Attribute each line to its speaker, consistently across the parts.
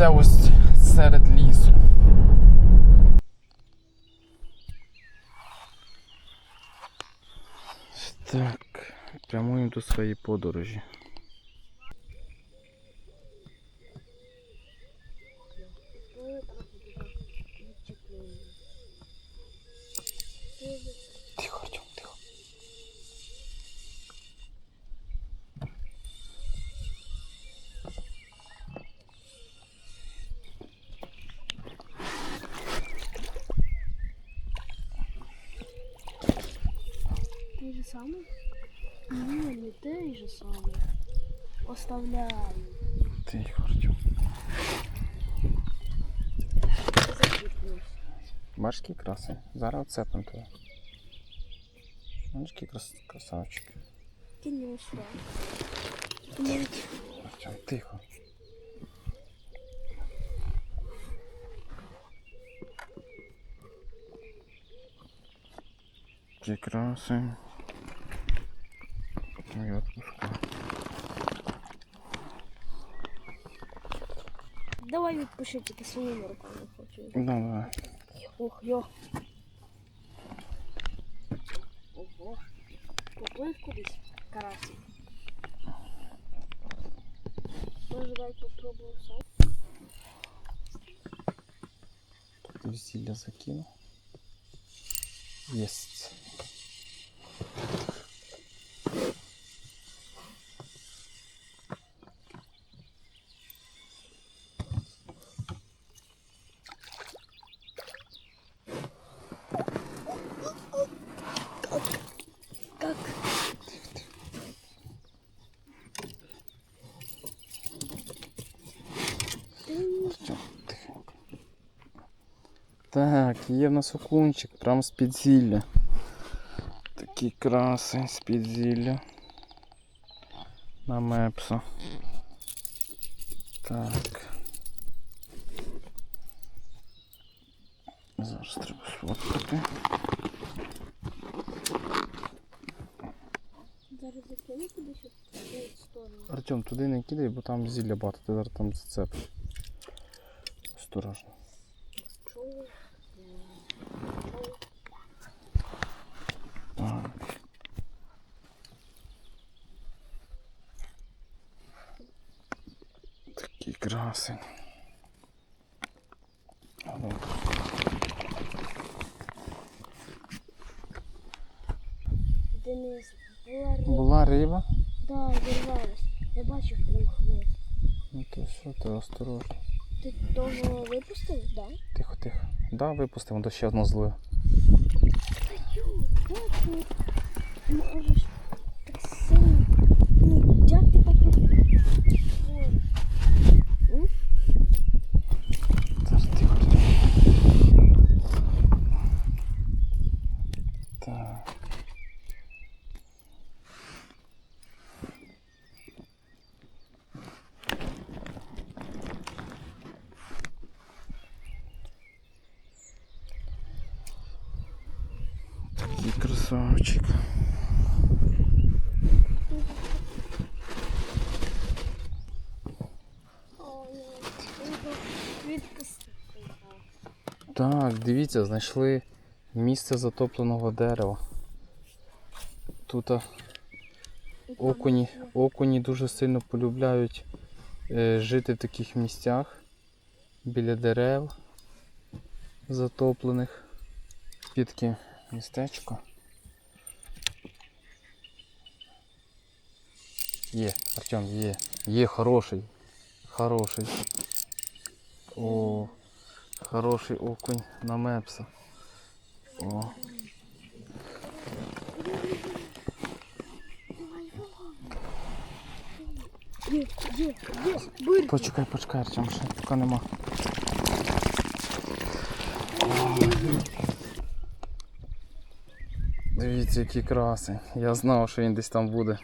Speaker 1: місцевость серед лісу. Так, прямуємо до своєї подорожі.
Speaker 2: Той же самый? Не, не той же самый. Оставляю.
Speaker 1: Тихо, Артем. Бачиш, які краси? Зараз оцепимо тебе. Бачиш, які крас... красавчики.
Speaker 2: Конечно. Ну,
Speaker 1: Артем, тихо. Які краси. Я отпускаю.
Speaker 2: Давай відпиши тільки своїми руками хочу.
Speaker 1: Давай.
Speaker 2: Ох, йо. Ого. Поплив кудись карасик. Може дай попробую сам.
Speaker 1: Тут зілля закину. Єсть. Так, є в нас окунчик, прямо з під зілля. Такі краси з під зілля. На мепсо. Так. Зараз треба сфоткати.
Speaker 2: Зараз закину сторону.
Speaker 1: Артем, туди не кидай, бо там зілля багато, ти зараз там зацепиш. Осторожно.
Speaker 2: Чого?
Speaker 1: Так. Такий красень.
Speaker 2: Денис, була риба.
Speaker 1: Була риба?
Speaker 2: Да, вирвалась. Я бачив прям хвост.
Speaker 1: Ну то що ти осторожно.
Speaker 2: Ти того випустив, да?
Speaker 1: Тихо, тихо. Да, випустимо, то ще одно зле.
Speaker 2: Як ти можеш так сильно? Ні, як ти попробуй?
Speaker 1: Зараз тихо. Так. Такий красавчик. Так, дивіться, знайшли місце затопленого дерева. Тут окуні, окуні дуже сильно полюбляють е, жити в таких місцях біля дерев затоплених. Підки містечко. Є, Артем, є. Є хороший. Хороший. О, хороший окунь на мепса. О.
Speaker 2: Є, є, є.
Speaker 1: Почекай, почекай, Артем, ще поки нема. Дивіться, який красень. Я знав, що він десь там буде.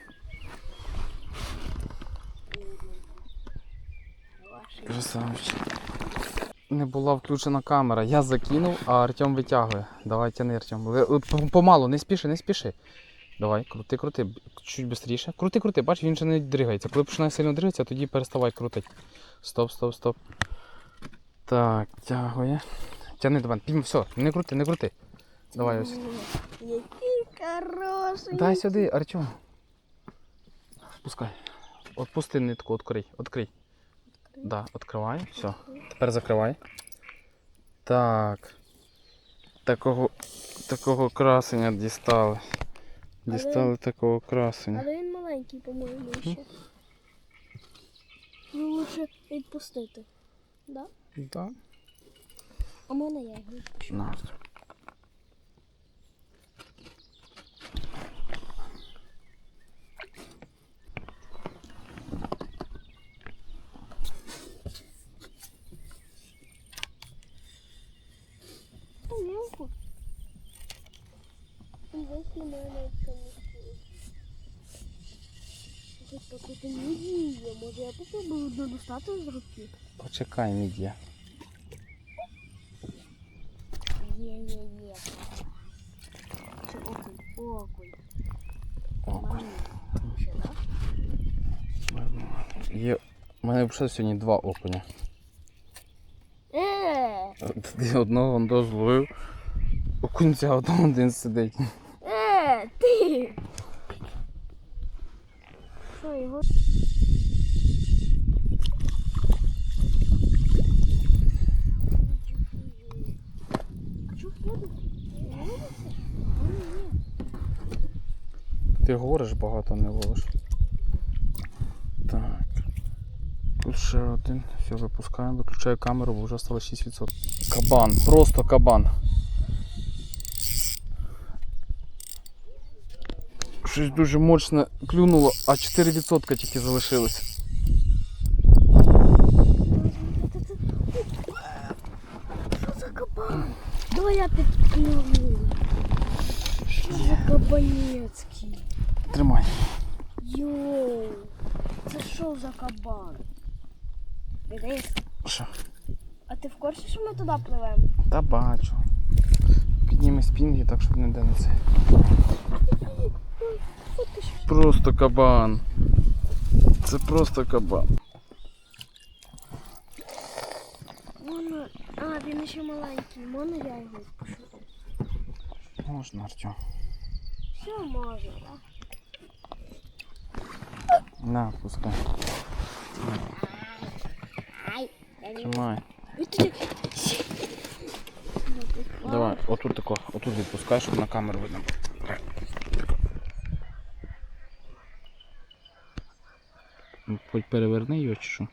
Speaker 1: Красавчик. Не була включена камера. Я закинув, а Артем витягує. Давай тяни, Артем. Помалу, не спіши, не спіши. Давай, крути, крути, чуть швидше. Крути, крути, бач, він ще не дригається. Коли починає сильно дригатися, тоді переставай крутити. Стоп, стоп, стоп. Так, тягує. Тяни до мене. Пім, все, не крути, не крути. Давай ось.
Speaker 2: Який хороший.
Speaker 1: Дай сюди, Артем. Спускай. Отпусти нитку, открий, открий. Да, откривай, все. Тепер закривай. Так. Такого, такого красення дістали. Дістали такого красення.
Speaker 2: Але він маленький, по-моєму, ще. Ну, лучше відпустити. Да?
Speaker 1: Да.
Speaker 2: А мене я його відпущу.
Speaker 1: На.
Speaker 2: Помилку. Весь мене Тут таку. Може я попробую достати з руки?
Speaker 1: Почекай, мідія.
Speaker 2: Є-є-є. Окунь? Окунь.
Speaker 1: Є. У мене вже сьогодні два окуня.
Speaker 2: Е,
Speaker 1: Ти одного вон дозловив. Окунця одного один сидить.
Speaker 2: е, ти! Що його?
Speaker 1: Ти говориш багато, не ловиш. Так. Тут ще один. Все, випускаємо. Виключаю камеру, бо вже стало 6%. Кабан, просто кабан. Щось дуже мощне клюнуло, а 4% тільки залишилось.
Speaker 2: Що за кабан? Давай я підпливу. Що за кабанецький?
Speaker 1: Тримай.
Speaker 2: Йоу, це що за кабан? Дивись,
Speaker 1: Що?
Speaker 2: а ти в курсі, що ми туди пливемо?
Speaker 1: Та бачу. Підніми спінги, так щоб не це. Просто кабан. Це просто кабан.
Speaker 2: Можна... А, він ще маленький. Можна я його відпущу?
Speaker 1: Можна, Артем.
Speaker 2: Все може, так?
Speaker 1: На, пускай.
Speaker 2: Ай,
Speaker 1: Тримай. Давай, отут тако, отут відпускай, щоб на камеру видно. Ну, Хоч переверни його чи що.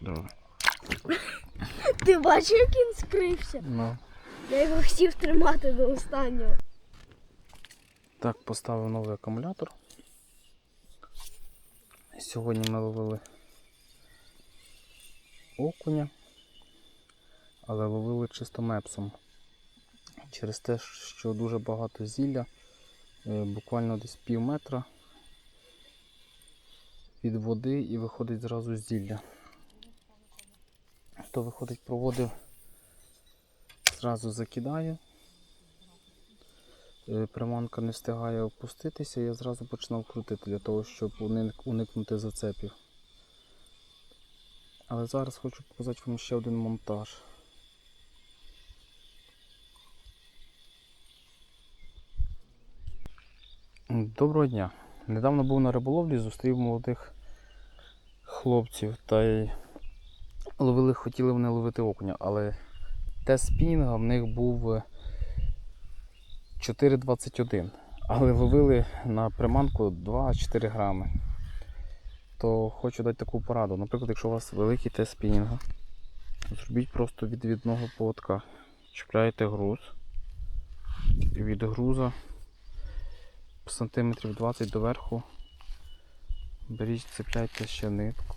Speaker 1: Давай.
Speaker 2: Ти бачив, як він скрився?
Speaker 1: Ну.
Speaker 2: Я його хотів тримати до останнього.
Speaker 1: Так, поставив новий акумулятор. Сьогодні ми ловили окуня, але ловили чисто мепсом. Через те, що дуже багато зілля, е, буквально десь пів метра від води і виходить зразу зілля. То виходить, проводив, зразу закидаю. Е, приманка не встигає опуститися, я зразу починав крутити для того, щоб уникнути зацепів. Але зараз хочу показати вам ще один монтаж. Доброго дня. Недавно був на риболовлі, зустрів молодих хлопців та й ловили, хотіли вони ловити окуня, але тест спінінга в них був е, 4,21, але ловили на приманку 2-4 грами. То хочу дати таку пораду. Наприклад, якщо у вас великий тест спінінга, зробіть просто відвідного поводка. Чіпляєте груз. І від груза сантиметрів 20 доверху. Беріть, цепляйте ще нитку.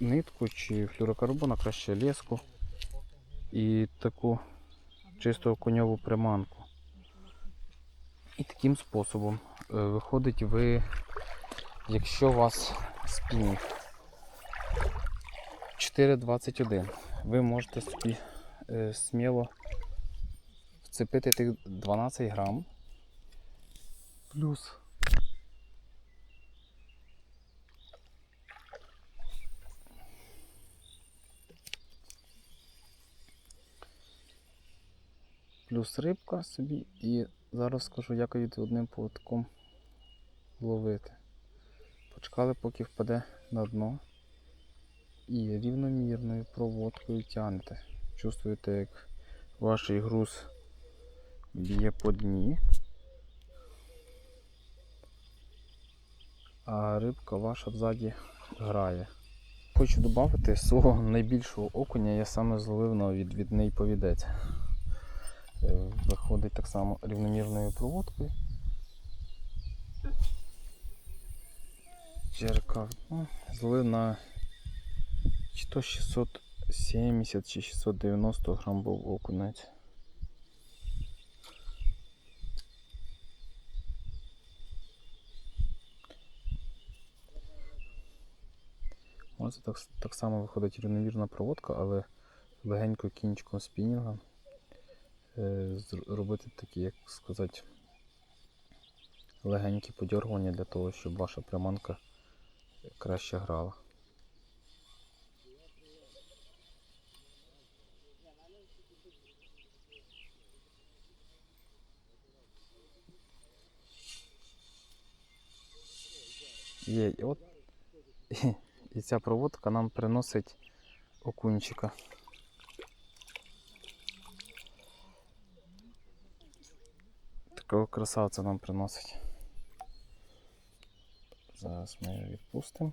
Speaker 1: Нитку чи флюрокарбон, а краще леску. І таку чисту коньову приманку. І таким способом е, виходить ви, якщо у вас спінінг 4,21, ви можете собі е, сміло вцепити тих 12 грам плюс плюс рибка собі. І зараз скажу, як її одним поводком ловити. Почекали, поки впаде на дно. І рівномірною проводкою тягнете. Чувствуєте, як ваш груз б'є по дні. А рибка ваша взаді грає. Хочу додати свого найбільшого окуня я саме зловив на відвідний повідець. Е, Виходить так само рівномірною проводкою. Черка ну, зловив на чи то 670 чи 690 грам був окунець. Ось так, так само виходить рівномірна проводка, але легенько кінчиком спінінга робити такі, як сказати, легенькі подергування для того, щоб ваша приманка краще грала. Є, і от і ця проводка нам приносить окунчика. Такого красавця нам приносить. Зараз ми його відпустимо.